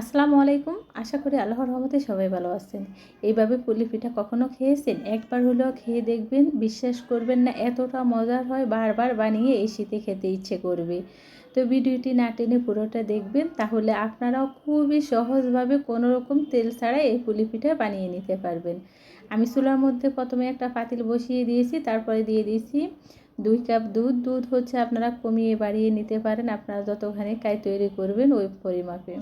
আসসালামু আলাইকুম। আশা করি আল্লাহর রহমতে সবাই ভালো আছেন। এইভাবে পুলি পিঠা কখনো খেয়েছেন? একবার হলেও খেয়ে দেখবেন, বিশ্বাস করবেন না, এতটা মজার হয়, বারবার বানিয়ে এই শীতে খেতে ইচ্ছে করবে। তো ভিডিওটি না টেনে পুরোটা দেখবেন, তাহলে আপনারাও খুবই সহজভাবে কোনো রকম তেল ছাড়াই এই পুলি পিঠা বানিয়ে নিতে পারবেন। আমি চুলার মধ্যে প্রথমে একটা পাতিল বসিয়ে দিয়েছি, তারপরে দিয়ে দিয়েছি দুই কাপ দুধ। দুধ হচ্ছে আপনারা কমিয়ে বাড়িয়ে নিতে পারেন, আপনারা যতখানি কাই তৈরি করবেন ওই পরিমাপে।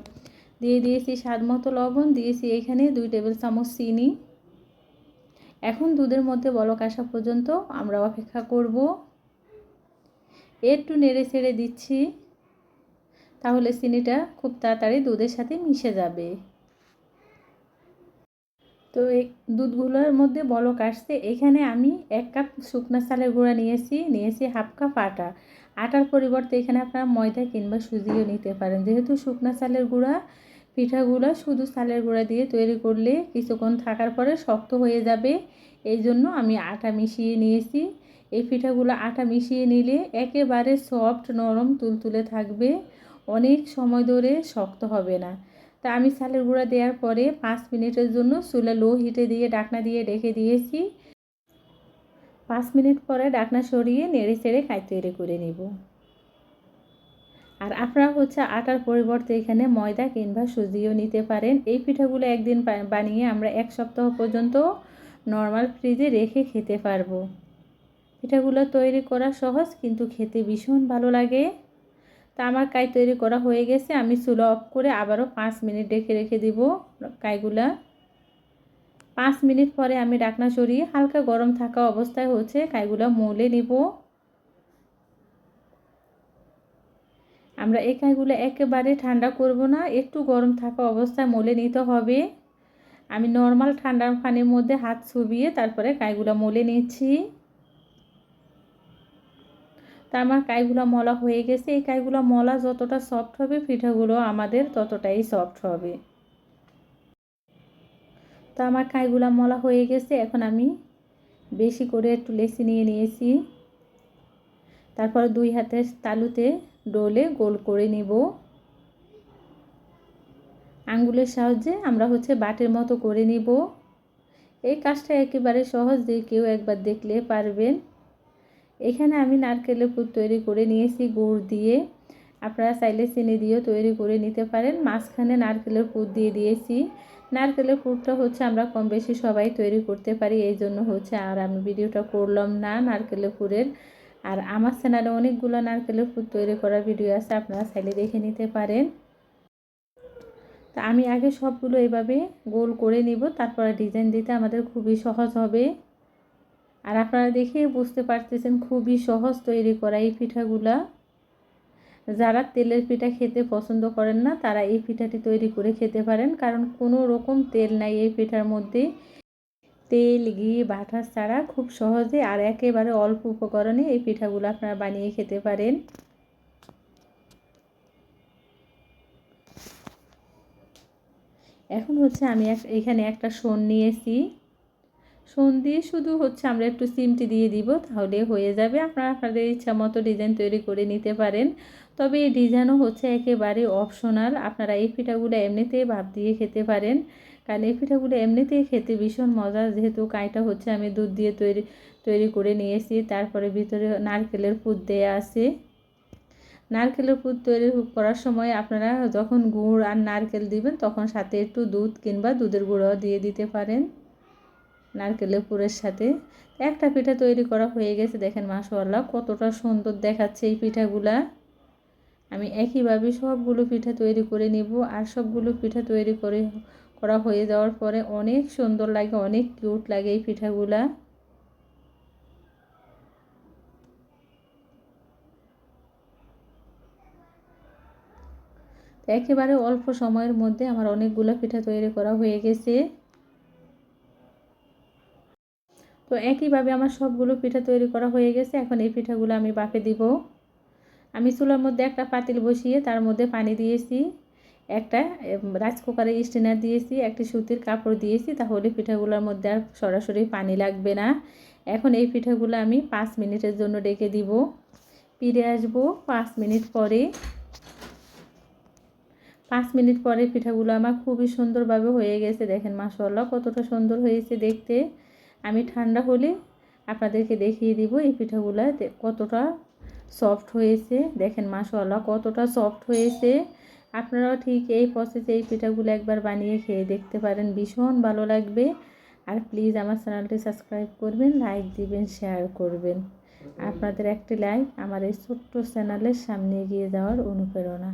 দিয়ে দিয়েছি স্বাদ মতো লবণ, দিয়েছি এখানে দুই টেবিল চামচ চিনি। এখন দুধের মধ্যে বলক আসা পর্যন্ত আমরা অপেক্ষা করব। একটু নেড়ে ছেড়ে দিচ্ছি, তাহলে চিনিটা খুব তাড়াতাড়ি দুধের সাথে মিশে যাবে। তো এই দুধগুলোর মধ্যে বলক আসছে, এখানে আমি এক কাপ শুকনো চালের গুঁড়া নিয়েছি নিয়েছি হাফ কাপ আটা। আটার পরিবর্তে এখানে আপনারা ময়দা কিংবা সুজিও নিতে পারেন। যেহেতু শুকনো চালের গুঁড়া পিঠাগুলো শুধু চালের গুঁড়া দিয়ে তৈরি করলে কিছুক্ষণ থাকার পরে শক্ত হয়ে যাবে। এই জন্য আমি আটা মিশিয়ে নিয়েছি। এই পিঠাগুলো আটা মিশিয়ে নিলে একেবারে সফট, নরম, তুলতুলে থাকবে। অনেক সময় ধরে শক্ত হবে না। তা আমি চালের গুঁড়া দেওয়ার পরে পাঁচ মিনিটের জন্য চুলা লো হিটে দিয়ে ডাকনা দিয়ে রেখে দিয়েছি। পাঁচ মিনিট পরে ডাকনা সরিয়ে নেড়ে চেড়ে খাই তৈরি করে নেব। আর আপনারা হচ্ছে আটার পরিবর্তে এখানে ময়দা কিংবা সুজিও নিতে পারেন। এই পিঠাগুলো একদিন বানিয়ে আমরা এক সপ্তাহ পর্যন্ত নর্মাল ফ্রিজে রেখে খেতে পারব। পিঠাগুলো তৈরি করা সহজ কিন্তু খেতে ভীষণ ভালো লাগে। তা আমার কাই তৈরি করা হয়ে গেছে, আমি চুলো অফ করে আবারও পাঁচ মিনিট রেখে রেখে দিব কাইগুলা। পাঁচ মিনিট পরে আমি ডাকনা সরিয়ে হালকা গরম থাকা অবস্থায় হচ্ছে কাইগুলো মলে নিব। আমরা এই কাইগুলো একেবারে ঠান্ডা করব না, একটু গরম থাকা অবস্থায় মলে নিতে হবে। আমি নর্মাল ঠান্ডা পানির মধ্যে হাত ছুবিয়ে তারপরে কাইগুলো মলে নিচ্ছি। তা আমার কাইগুলো মলা হয়ে গেছে। এই কাইগুলো মলা যতটা সফট হবে, পিঠাগুলো আমাদের ততটাই সফট হবে। তো আমার কাইগুলো মলা হয়ে গেছে। এখন আমি বেশি করে একটু লেসি নিয়ে নিয়েছি। তারপর দুই হাতের তালুতে ডোলে গোল করে নিব। আঙ্গুলের সাহায্যে আমরা হচ্ছে বাটের মতো করে নিব। এই কাজটা একেবারে সহজ যে কেউ একবার দেখলে পারবেন। এখানে আমি নারকেলের পুর তৈরি করে নিয়েছি গুড় দিয়ে। আপনারা চাইলে চিনি দিয়েও তৈরি করে নিতে পারেন। মাঝখানে নারকেলের পুর দিয়ে দিয়েছি। নারকেলের পুরটা হচ্ছে আমরা কম বেশি সবাই তৈরি করতে পারি। এই জন্য হচ্ছে আর আমি ভিডিওটা করলাম না নারকেলের পুরের। আর আমার চ্যানেলে অনেকগুলো নারকেলের ফুল তৈরি করার ভিডিও আছে, আপনারা চাইলে দেখে নিতে পারেন। তা আমি আগে সবগুলো এভাবে গোল করে নিব, তারপরে ডিজাইন দিতে আমাদের খুবই সহজ হবে। আর আপনারা দেখে বুঝতে পারতেছেন খুবই সহজ তৈরি করা এই পিঠাগুলা। যারা তেলের পিঠা খেতে পছন্দ করেন না, তারা এই পিঠাটি তৈরি করে খেতে পারেন, কারণ কোনো রকম তেল নাই এই পিঠার মধ্যে। তেল, ঘি বাটার ছাড়া খুব সহজে আর একেবারে অল্প উপকরণে এই পিঠাগুলো আপনারা বানিয়ে খেতে পারেন। এখন হচ্ছে আমি এখানে একটা সোন নিয়েছি। সোন দিয়ে শুধু হচ্ছে আমরা একটু সিমটি দিয়ে দিব, তাহলে হয়ে যাবে। আপনারা আপনাদের ইচ্ছা মতো ডিজাইন তৈরি করে নিতে পারেন। তবে এই ডিজাইনও হচ্ছে একেবারে অপশনাল আপনারা এই পিঠাগুলো এমনিতেই ভাব দিয়ে খেতে পারেন। কারণ এই পিঠাগুলো এমনিতেই খেতে ভীষণ মজা। যেহেতু কাইটা হচ্ছে, আমি দুধ দিয়ে তৈরি তৈরি করে নিয়েছি তারপরে ভিতরে নারকেলের পুর দেওয়া আছে। নারকেলের পুর তৈরি করার সময় আপনারা যখন গুড় আর নারকেল দিবেন, তখন সাথে একটু দুধ কিংবা দুধের গুঁড়ো দিয়ে দিতে পারেন নারকেলের পুরের সাথে। একটা পিঠা তৈরি করা হয়ে গেছে, দেখেন মাশাল্লাহ কতটা সুন্দর দেখাচ্ছে এই পিঠাগুলা। আমি একইভাবে সবগুলো পিঠা তৈরি করে নিব, আর সবগুলো পিঠা তৈরি করে করা হয়ে যাওয়ার পরে অনেক সুন্দর লাগে, অনেক কিউট লাগে এই পিঠাগুলা। একেবারে অল্প সময়ের মধ্যে আমার অনেকগুলো পিঠা তৈরি করা হয়ে গেছে। তো একইভাবে আমার সবগুলো পিঠা তৈরি করা হয়ে গেছে, এখন এই পিঠাগুলো আমি বাপে দিব। আমি চুলার মধ্যে একটা পাতিল বসিয়ে তার মধ্যে পানি দিয়েছি। একটা রাইস কুকারে স্টেনার দিয়েছি, একটি সুতির কাপড় দিয়েছি, তাহলে পিঠাগুলোর মধ্যে আর সরাসরি পানি লাগবে না। এখন এই পিঠাগুলো আমি পাঁচ মিনিটের জন্য ডেকে দিব। ফিরে আসব পাঁচ মিনিট পরে। পাঁচ মিনিট পরে পিঠাগুলো আমার খুবই সুন্দরভাবে হয়ে গেছে, দেখেন মাসাল্লাহ কতটা সুন্দর হয়েছে দেখতে। আমি ঠান্ডা হলে আপনাদেরকে দেখিয়ে দিব এই পিঠাগুলো কতটা সফট হয়েছে, দেখেন মাসাল্লাহ কতটা সফট হয়েছে। আপনারাও ঠিক এই প্রসেসে এই পিঠাগুলো একবার বানিয়ে খেয়ে দেখতে পারেন। ভীষণ ভালো লাগবে। আর প্লিজ আমার চ্যানেলটি সাবস্ক্রাইব করবেন লাইক দিবেন শেয়ার করবেন। আপনাদের একটি লাইক আমার এই ছোট্ট চ্যানেলের সামনে এগিয়ে যাওয়ার অনুপ্রেরণা।